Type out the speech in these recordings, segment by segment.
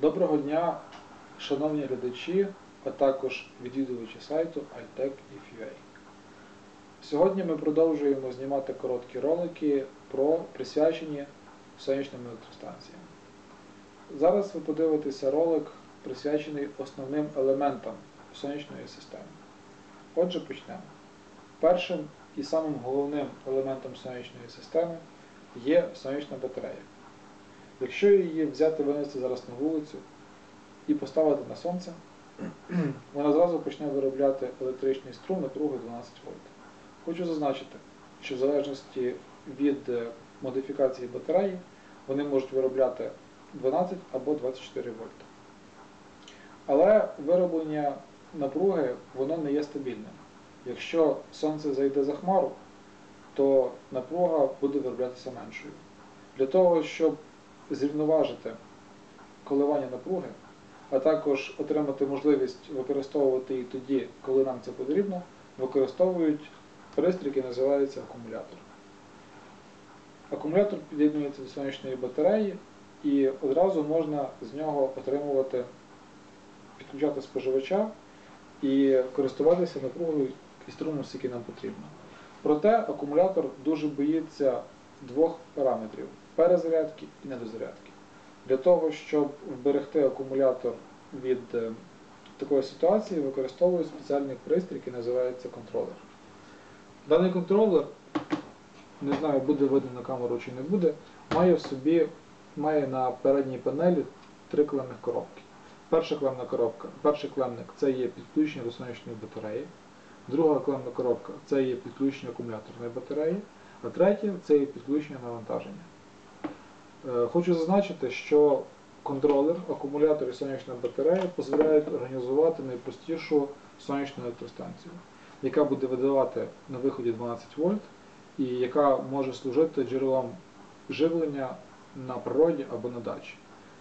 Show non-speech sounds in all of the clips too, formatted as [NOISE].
Доброго дня, шановні глядачі, а також відвідувачі сайту iTech.if.ua. Сьогодні ми продовжуємо знімати короткі ролики про присвячені сонячним електростанціям. Зараз ви подивитеся ролик, присвячений основним елементам сонячної системи. Отже, почнемо. Першим і самим головним елементом сонячної системи є сонячна батарея. Якщо її взяти винести зараз на вулицю і поставити на сонце, [CLEARS THROAT] вона зразу почне виробляти електричний струм напругою 12 вольт. Хочу зазначити, що в залежності від е, модифікації батареї вони можуть виробляти 12 або 24 вольта. Але вироблення напруги воно не є стабільним. Якщо сонце зайде за хмару, то напруга буде вироблятися меншою. Для того, щоб зрівноважити коливання напруги, а також отримати можливість використовувати її тоді, коли нам це потрібно, використовують пристрій, який називається акумулятор. Акумулятор під'єднується до сонячної батареї і одразу можна з нього отримувати, підключати споживача і користуватися напругою і струмом, скільки нам потрібно. Проте акумулятор дуже боїться двох параметрів перезарядки і недозарядки. Для того, щоб вберегти акумулятор від е, такої ситуації, використовують спеціальний пристрій, який називається контролер. Даний контролер, не знаю, буде видно на камеру чи не буде, має в собі, має на передній панелі три клемних коробки. Перша клемна коробка, перший клемник це є підключення до сонячної батареї, друга клемна коробка це є підключення акумуляторної батареї, а третя це є підключення навантаження. Е, Хочу зазначити, що контролер, акумулятор і сонячна батарея дозволяють організувати найпростішу сонячну електростанцію, яка буде видавати на виході 12 вольт і яка може служити джерелом живлення на природі або на дачі.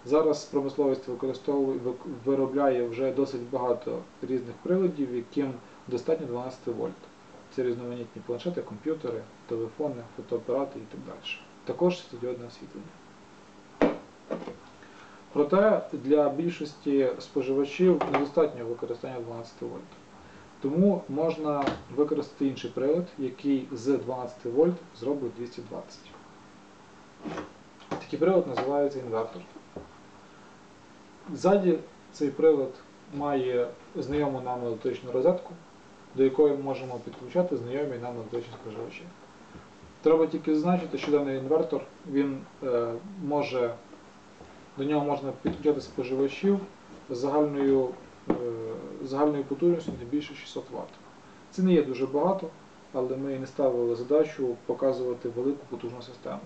Зараз промисловість використовує виробляє вже досить багато різних приладів, яким достатньо 12 вольт. Це різноманітні планшети, комп'ютери, телефони, фотоапарати і так далі. Також світлодіодне освітлення. Проте для більшості споживачів недостатньо використання 12 вольт. Тому можна використати інший прилад, який з 12 вольт зробить 220. Такий прилад називається інвертор. Ззаді цей прилад має знайому нам електричну розетку, до якої ми можемо підключати знайомі нам електричні споживачі. Треба тільки зазначити, що даний інвертор він е, може, до нього можна підключати споживачів з загальною, е, загальною потужністю не більше 600 Вт. Це не є дуже багато, але ми не ставили задачу показувати велику потужну систему.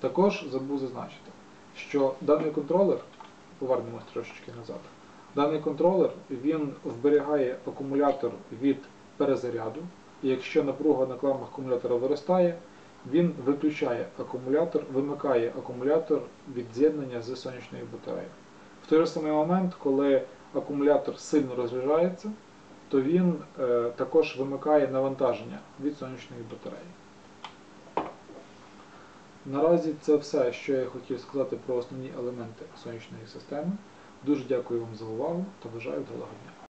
Також забув зазначити, що даний контролер, повернемось трошечки назад, даний контролер він вберігає акумулятор від перезаряду, і якщо напруга на клемах акумулятора виростає, він виключає акумулятор, вимикає акумулятор від з'єднання з сонячною батареєю. В той же самий момент, коли акумулятор сильно розряджається, то він е, також вимикає навантаження від сонячної батареї. Наразі це все, що я хотів сказати про основні елементи сонячної системи. Дуже дякую вам за увагу та бажаю вдалого дня.